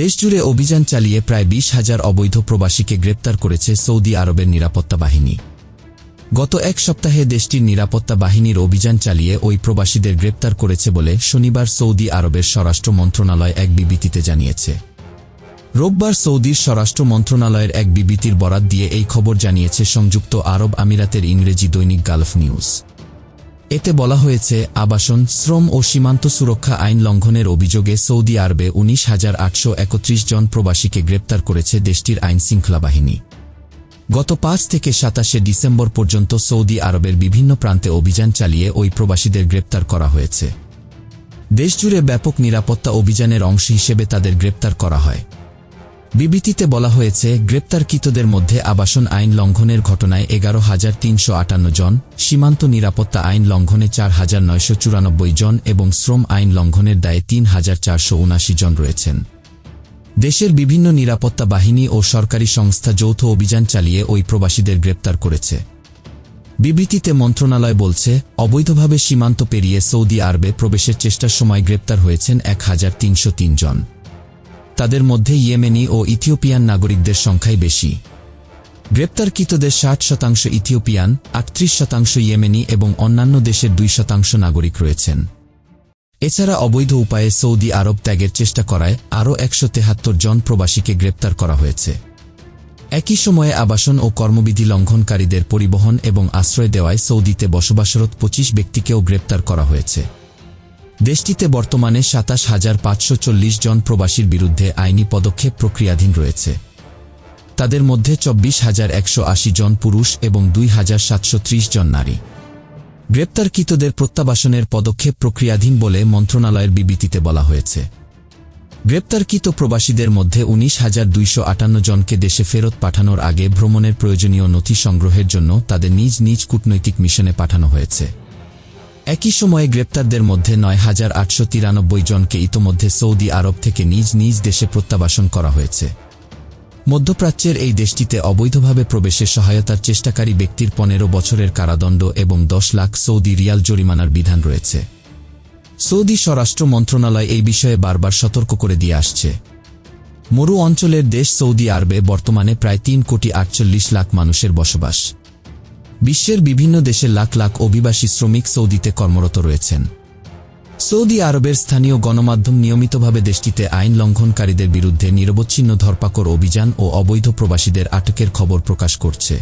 দেশজুড়ে অভিযান চালিয়ে প্রায় বিশ হাজার অবৈধ প্রবাসীকে গ্রেপ্তার করেছে সৌদি আরবের নিরাপত্তা বাহিনী। গত এক সপ্তাহে দেশটির নিরাপত্তা বাহিনীর অভিযান চালিয়ে ওই প্রবাসীদের গ্রেপ্তার করেছে বলে শনিবার সৌদি আরবের স্বরাষ্ট্র মন্ত্রণালয় এক বিবৃতিতে জানিয়েছে। রোববার সৌদির স্বরাষ্ট্র মন্ত্রণালয়ের এক বিবৃতির বরাত দিয়ে এই খবর জানিয়েছে সংযুক্ত আরব আমিরাতের ইংরেজি দৈনিক গালফ নিউজ। এতে বলা হয়েছে, আবাসন, শ্রম ও সীমান্ত সুরক্ষা আইন লঙ্ঘনের অভিযোগে সৌদি আরবে উনিশ হাজার আটশো একত্রিশ জন প্রবাসীকে গ্রেপ্তার করেছে দেশটির আইন শৃঙ্খলা বাহিনী। গত পাঁচ থেকে সাতাশে ডিসেম্বর পর্যন্ত সৌদি আরবের বিভিন্ন প্রান্তে অভিযান চালিয়ে ওই প্রবাসীদের গ্রেপ্তার করা হয়েছে। দেশজুড়ে ব্যাপক নিরাপত্তা অভিযানের অংশ হিসেবে তাদের গ্রেপ্তার করা হয়। বিবৃতিতে বলা হয়েছে, গ্রেপ্তারকৃতদের মধ্যে আবাসন আইন লঙ্ঘনের ঘটনায় এগারো হাজার তিনশো আটান্ন জন, সীমান্ত নিরাপত্তা আইন লঙ্ঘনে চার হাজার নয়শো চুরানব্বই জন এবং শ্রম আইন লঙ্ঘনের দায়ে তিন হাজার চারশো উনাশি জন রয়েছেন। দেশের বিভিন্ন নিরাপত্তা বাহিনী ও সরকারি সংস্থা যৌথ অভিযান চালিয়ে ওই প্রবাসীদের গ্রেপ্তার করেছে। বিবৃতিতে মন্ত্রণালয় বলছে, অবৈধভাবে সীমান্ত পেরিয়ে সৌদি আরবে প্রবেশের চেষ্টার সময় গ্রেপ্তার হয়েছেন এক হাজার তিনশো তিন জন। তাদের মধ্যে ইয়েমেনি ও ইথিওপিয়ান নাগরিকদের সংখ্যাই বেশি। গ্রেপ্তারকৃতদের ষাট শতাংশ ইথিওপিয়ান, আটত্রিশ শতাংশ ইয়েমেনি এবং অন্যান্য দেশের দুই শতাংশ নাগরিক রয়েছেন। এছাড়া অবৈধ উপায়ে সৌদি আরব ত্যাগের চেষ্টা করায় আরও একশো তেহাত্তর জন প্রবাসীকে গ্রেপ্তার করা হয়েছে। একই সময়ে আবাসন ও কর্মবিধি লঙ্ঘনকারীদের পরিবহন এবং আশ্রয় দেওয়ায় সৌদিতে বসবাসরত পঁচিশ ব্যক্তিকেও গ্রেপ্তার করা হয়েছে। দেশটিতে বর্তমানে সাতাশ হাজার পাঁচশো চল্লিশ জন প্রবাসীর বিরুদ্ধে আইনি পদক্ষেপ প্রক্রিয়াধীন রয়েছে। তাদের মধ্যে চব্বিশ হাজার একশো আশি জন পুরুষ এবং দুই হাজার সাতশো ত্রিশ জন নারী। গ্রেপ্তারকৃতদের প্রত্যাবাসনের পদক্ষেপ প্রক্রিয়াধীন বলে মন্ত্রণালয়ের বিবৃতিতে বলা হয়েছে। গ্রেপ্তারকৃত প্রবাসীদের মধ্যে উনিশ হাজার দুইশো আটান্ন জনকে দেশে ফেরত পাঠানোর আগে ভ্রমণের প্রয়োজনীয় নথি সংগ্রহের জন্য তাদের নিজ নিজ কূটনৈতিক মিশনে পাঠানো হয়েছে। একই সময়ে গ্রেপ্তারদের মধ্যে নয় হাজার আটশো তিরানব্বই জনকে ইতোমধ্যে সৌদি আরব থেকে নিজ নিজ দেশে প্রত্যাবাসন করা হয়েছে। মধ্যপ্রাচ্যের এই দেশটিতে অবৈধভাবে প্রবেশে সহায়তার চেষ্টাকারী ব্যক্তির পনেরো বছরের কারাদণ্ড এবং দশ লাখ সৌদি রিয়াল জরিমানার বিধান রয়েছে। সৌদি স্বরাষ্ট্র মন্ত্রণালয় এই বিষয়ে বারবার সতর্ক করে দিয়ে আসছে। মরু অঞ্চলের দেশ সৌদি আরবে বর্তমানে প্রায় তিন কোটি আটচল্লিশ লাখ মানুষের বসবাস। বিশ্বের বিভিন্ন দেশের লাখ লাখ অভিবাসী শ্রমিক সৌদিতে কর্মরত রয়েছেন। সৌদি আরবের স্থানীয় গণমাধ্যম নিয়মিতভাবে দেশটিতে আইন লঙ্ঘনকারীদের বিরুদ্ধে নিরবচ্ছিন্ন ধরপাকড় অভিযান ও অবৈধ প্রবাসীদের আটকের খবর প্রকাশ করছে।